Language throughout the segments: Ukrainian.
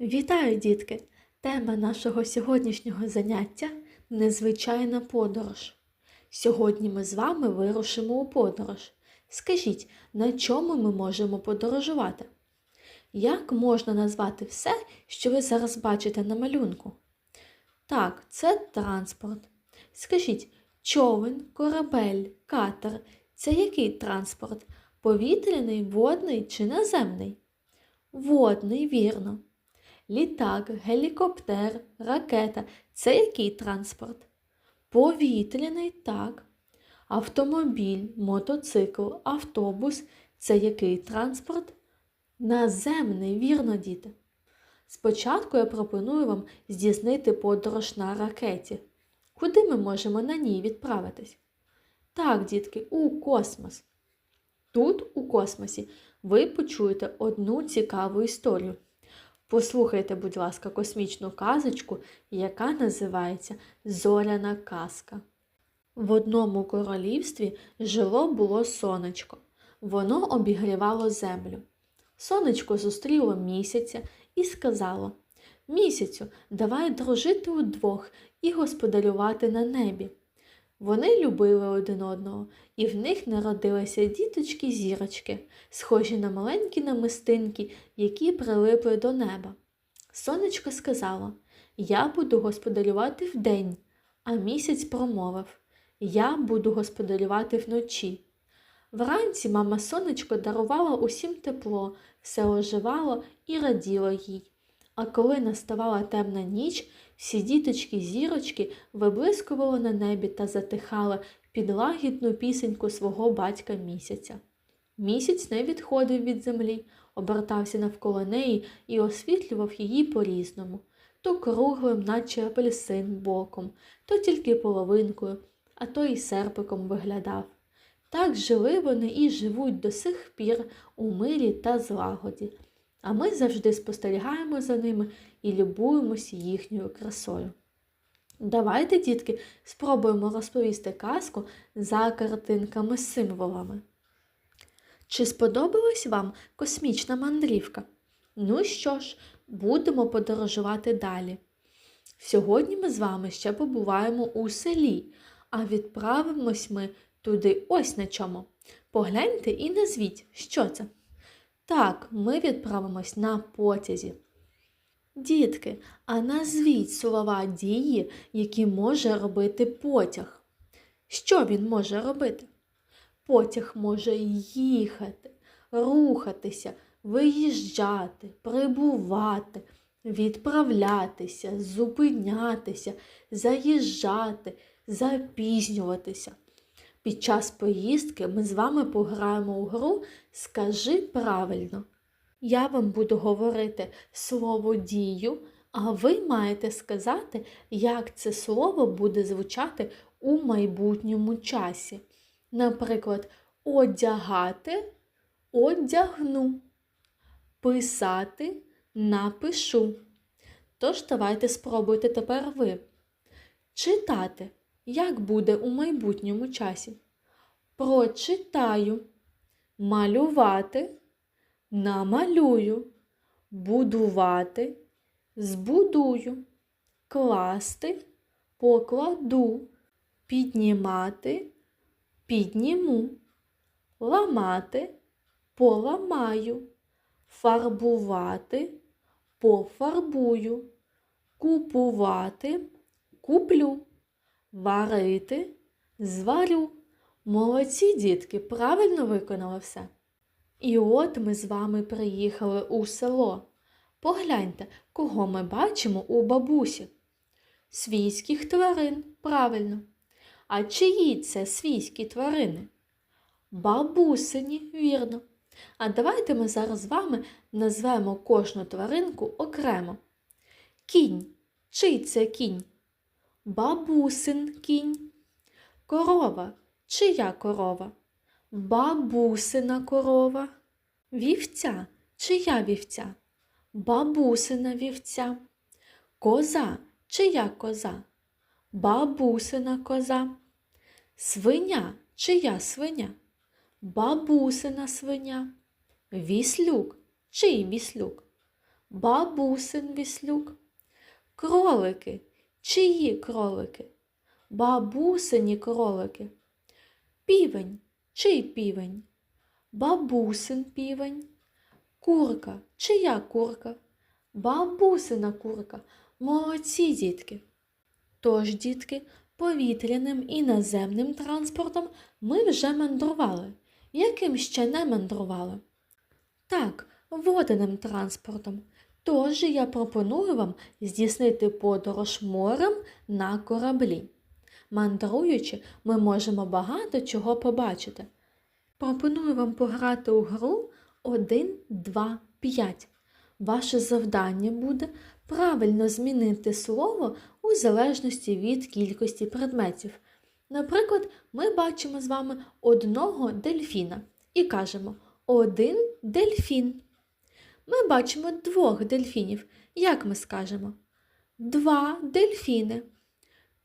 Вітаю, дітки! Тема нашого сьогоднішнього заняття незвичайна подорож. Сьогодні ми з вами вирушимо у подорож. Скажіть, на чому ми можемо подорожувати? Як можна назвати все, що ви зараз бачите на малюнку? Так, це транспорт. Скажіть, човен, корабель, катер це який транспорт? Повітряний, водний чи наземний? Водний, вірно. Літак, гелікоптер, ракета це який транспорт? Повітряний так. Автомобіль, мотоцикл, автобус це який транспорт? Наземний, вірно, діти. Спочатку я пропоную вам здійснити подорож на ракеті. Куди ми можемо на ній відправитись? Так, дітки, у космос. Тут, у космосі, ви почуєте одну цікаву історію. Послухайте, будь ласка, космічну казочку, яка називається Зоряна казка. В одному королівстві жило було сонечко. Воно обігрівало землю. Сонечко зустріло місяця і сказало Місяцю, давай дружити удвох і господарювати на небі. Вони любили один одного, і в них народилися діточки-зірочки, схожі на маленькі намистинки, які прилипли до неба. Сонечко сказало Я буду господарювати вдень, а місяць промовив Я буду господарювати вночі. Вранці мама сонечко дарувала усім тепло, все оживало і раділо їй. А коли наставала темна ніч, всі діточки-зірочки виблискували на небі та затихали під лагідну пісеньку свого батька місяця. Місяць не відходив від землі, обертався навколо неї і освітлював її по-різному то круглим, наче апельсин боком, то тільки половинкою, а то й серпиком виглядав. Так жили вони і живуть до сих пір у мирі та злагоді, а ми завжди спостерігаємо за ними і любуємося їхньою красою. Давайте, дітки, спробуємо розповісти казку за картинками-символами. Чи сподобалась вам космічна мандрівка? Ну що ж, будемо подорожувати далі. Сьогодні ми з вами ще побуваємо у селі, а відправимось ми туди ось на чому. Погляньте і назвіть, що це. Так, ми відправимось на потязі. Дітки, а назвіть слова дії, які може робити потяг. Що він може робити? Потяг може їхати, рухатися, виїжджати, прибувати, відправлятися, зупинятися, заїжджати, запізнюватися. Під час поїздки ми з вами пограємо у гру Скажи правильно. Я вам буду говорити слово дію, а ви маєте сказати, як це слово буде звучати у майбутньому часі. Наприклад, одягати одягну, писати напишу. Тож давайте спробуйте тепер ви. Читати, як буде у майбутньому часі. Прочитаю, малювати, намалюю, будувати, збудую, класти, покладу, піднімати, підніму, ламати, поламаю, фарбувати, пофарбую, купувати, куплю, варити, зварю. Молодці дітки, правильно виконали все. І от ми з вами приїхали у село. Погляньте, кого ми бачимо у бабусі. Свійських тварин, правильно. А чиї це свійські тварини? Бабусині, вірно. А давайте ми зараз з вами назвемо кожну тваринку окремо. Кінь. Чий це кінь? Бабусин кінь. Корова. Чия корова? Бабусина корова. Вівця. Чия вівця? Бабусина вівця. Коза. Чия коза? Бабусина коза. Свиня. Чия свиня? Бабусина свиня. Віслюк. Чий віслюк? Бабусин віслюк. Кролики. Чиї кролики? Бабусині кролики. Півень. Чий півень? Бабусин півень. Курка. Чия курка? Бабусина курка. Молодці, дітки. Тож, дітки, повітряним і наземним транспортом ми вже мандрували. Яким ще не мандрували? Так, водяним транспортом. Тож я пропоную вам здійснити подорож морем на кораблі. Мандруючи, ми можемо багато чого побачити. Пропоную вам пограти у гру 1, 2, 5. Ваше завдання буде правильно змінити слово у залежності від кількості предметів. Наприклад, ми бачимо з вами одного дельфіна і кажемо один дельфін. Ми бачимо двох дельфінів. Як ми скажемо? Два дельфіни.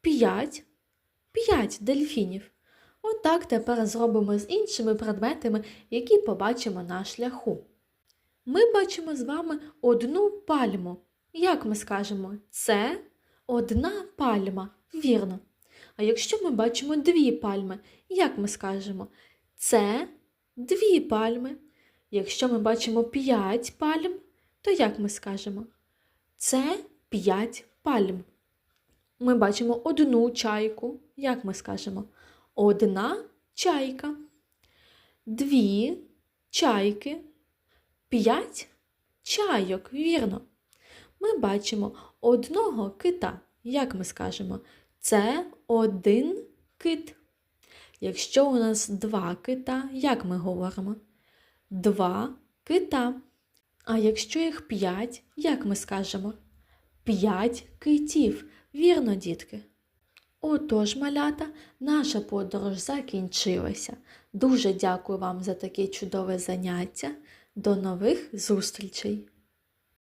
П'ять. П'ять дельфінів. Отак тепер зробимо з іншими предметами, які побачимо на шляху. Ми бачимо з вами одну пальму. Як ми скажемо? Це одна пальма. Вірно. А якщо ми бачимо дві пальми, як ми скажемо? Це дві пальми. Якщо ми бачимо п'ять пальм, то як ми скажемо? Це п'ять пальм. Ми бачимо одну чайку. Як ми скажемо? Одна чайка. Дві чайки. П'ять чайок, вірно. Ми бачимо одного кита. Як ми скажемо? Це один кит. Якщо у нас два кита, як ми говоримо? Два кита. А якщо їх п'ять, як ми скажемо? П'ять китів. Вірно, дітки. Отож, малята, наша подорож закінчилася. Дуже дякую вам за таке чудове заняття. До нових зустрічей!